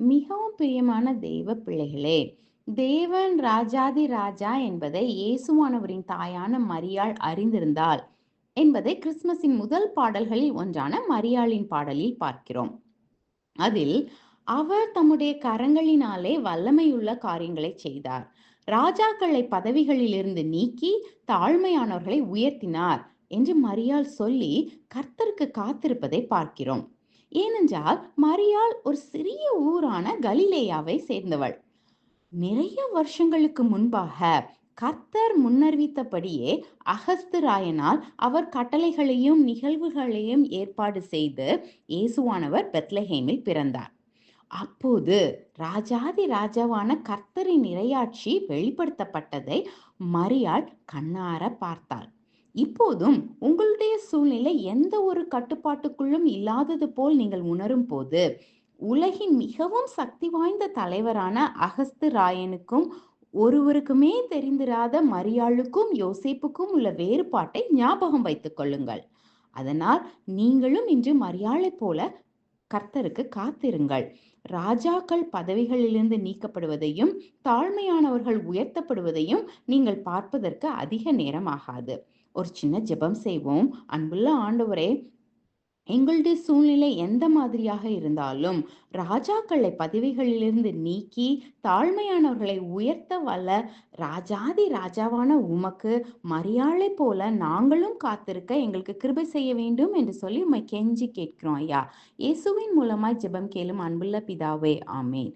மிகவும் பிரியமான தெய்வ பிள்ளைகளே தேவன் ராஜாதி ராஜா என்பதை இயேசுவானவரின் தாயான மரியாள் அறிந்திருந்தாள் என்பதை கிறிஸ்துமஸின் முதல் பாடல்களில் ஒன்றான மரியாளின் பாடலில் பார்க்கிறோம். அதில் அவர் தம்முடைய கரங்களினாலே வல்லமையுள்ள காரியங்களை செய்தார். ராஜாக்களை பதவிகளிலிருந்து நீக்கி தாழ்மையானவர்களை உயர்த்தினார் என்று மரியாள் சொல்லி கர்த்தருக்கு காத்திருப்பதை பார்க்கிறோம். ஏனென்றால் மரியாள் ஒரு சிறிய ஊரான கலிலேயாவை சேர்ந்தவள். நிறைய வருஷங்களுக்கு முன்பாக கர்த்தர் முன்னறிவித்தபடியே அகஸ்து ராயனால் அவர் கட்டளைகளையும் நிகழ்வுகளையும் ஏற்பாடு செய்து இயேசுவானவர் பெத்லஹேமில் பிறந்தார். அப்போது ராஜாதி ராஜாவான கர்த்தரின் இரையாட்சி வெளிப்படுத்தப்பட்டதை மரியாள் கண்ணார பார்த்தாள். இப்போதும் உங்களுடைய சூழ்நிலை எந்த ஒரு கட்டுப்பாட்டுக்குள்ளும் இல்லாதது போல் நீங்கள் உணரும் போது உலகின் மிகவும் சக்தி வாய்ந்த தலைவரான அகஸ்து ராயனுக்கும் ஒருவருக்குமே தெரிந்திராத மரியாளுக்கும் யோசேப்புக்கும் உள்ள வேறுபாட்டை ஞாபகம் வைத்துக் கொள்ளுங்கள். அதனால் நீங்களும் இன்று மரியாளை போல கர்த்தருக்கு காத்திருங்கள். ராஜாக்கள் பதவிகளிலிருந்து நீக்கப்படுவதையும் தாழ்மையானவர்கள் உயர்த்தப்படுவதையும் நீங்கள் பார்ப்பதற்கு அதிக நேரம் ஆகாது. ஒரு சின்ன ஜெபம் செய்வோம். அன்புள்ள ஆண்டவரே எங்களுடைய சூழ்நிலை எந்த மாதிரியாக இருந்தாலும் ராஜாக்களை பதவிகளிலிருந்து நீக்கி தாழ்மையானவர்களை உயர்த்த வல்ல ராஜாதி ராஜாவான உமக்கு மரியாதை போல நாங்களும் காத்திருக்க எங்களுக்கு கிருபை செய்ய வேண்டும் என்று சொல்லி உமை கெஞ்சி கேட்கிறோம் ஐயா. இயேசுவின் மூலமாய் ஜெபம் கேளும் அன்புள்ள பிதாவே ஆமேன்.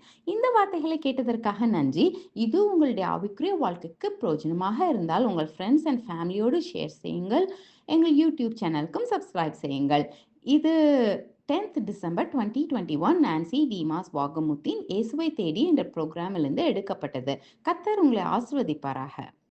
வார்த்தைகளை கேட்டதற்காக நன்றி. இது உங்களுடைய ஆவிக்குரிய வாழ்க்கைக்கு பிரயோஜனமாக இருந்தால் உங்கள் ஃப்ரெண்ட்ஸ் அண்ட் ஃபேமிலியோடு ஷேர் செய்யுங்கள். எங்கள் யூடியூப் சேனலுக்கும் சப்ஸ்கிரைப் செய்யுங்கள். இது tenth December twenty twenty one Nancy Dimas வாகமுத்தின் இயேசுவை தேடி என்ற ப்ரோக்ராமிலிருந்து எடுக்கப்பட்டது. கத்தர் உங்களை ஆசிர்வதிப்பாராக.